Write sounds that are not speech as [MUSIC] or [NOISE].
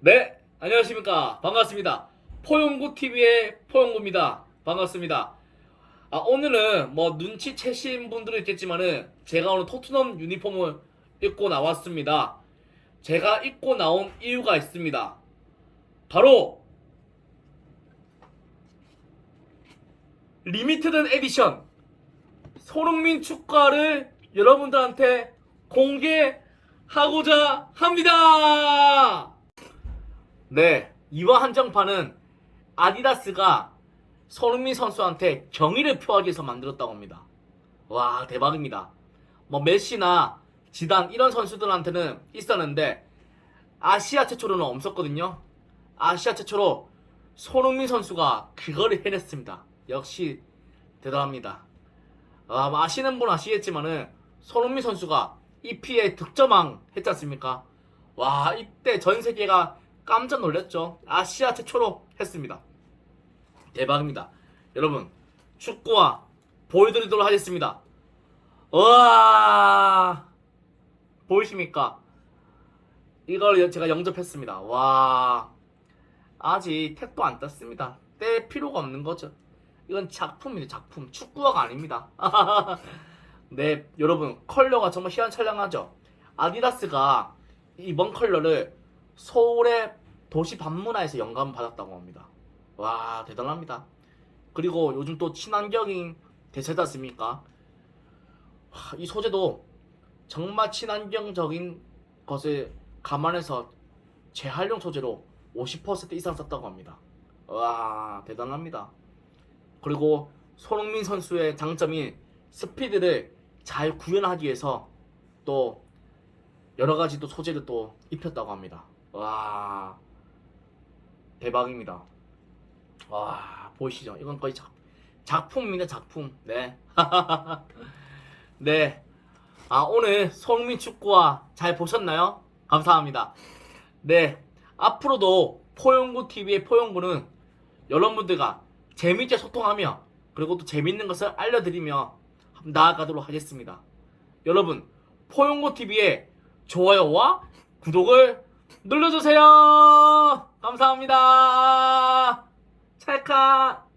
네, 안녕하십니까. 반갑습니다. 포용구TV의 포용구입니다. 반갑습니다. 아, 오늘은 뭐 눈치채신 분들은 있겠지만은 제가 오늘 토트넘 유니폼을 입고 나왔습니다. 제가 입고 나온 이유가 있습니다. 바로 리미티드 에디션 손흥민 축가를 여러분들한테 공개하고자 합니다. 네, 이번 한정판은 아디다스가 손흥민 선수한테 경의를 표하기 위해서 만들었다고 합니다. 와, 대박입니다. 뭐 메시나 지단 이런 선수들한테는 있었는데 아시아 최초로는 없었거든요. 아시아 최초로 손흥민 선수가 그거를 해냈습니다. 역시 대단합니다. 아, 뭐 아시는 분 아시겠지만은 손흥민 선수가 EPA 득점왕 했지 않습니까? 와, 이때 전 세계가 깜짝 놀랐죠. 아시아 최초로 했습니다. 대박입니다. 여러분, 축구와 보여드리도록 하겠습니다. 와, 보이십니까? 이걸 제가 영접했습니다. 와, 아직 택도 안 땄습니다. 뗄 필요가 없는 거죠. 이건 작품입니다. 작품. 축구화가 아닙니다. [LAUGHS] 네, 여러분 컬러가 정말 희한찬란하죠. 아디다스가 이번 컬러를 서울의 도시 반문화에서 영감을 받았다고 합니다. 와 대단합니다. 그리고 요즘 또 친환경인 대세지 않습니까? 하, 이 소재도 정말 친환경적인 것을 감안해서 재활용 소재로 50% 이상 썼다고 합니다. 와 대단합니다. 그리고 손흥민 선수의 장점인 스피드를 잘 구현하기 위해서 또 여러 가지 또 소재를 또 입혔다고 합니다. 와 대박입니다. 와 보이시죠? 이건 거의 작, 작품입니다. 작품. 네. [LAUGHS] 네. 아 오늘 손흥민 축구와 잘 보셨나요? 감사합니다. 네. 앞으로도 포용구 TV의 포용구는 여러분들과 재밌게 소통하며 그리고 또 재밌는 것을 알려드리며 나아가도록 하겠습니다. 여러분 포용고 TV의 좋아요와 구독을 눌러주세요. 감사합니다. 찰칵.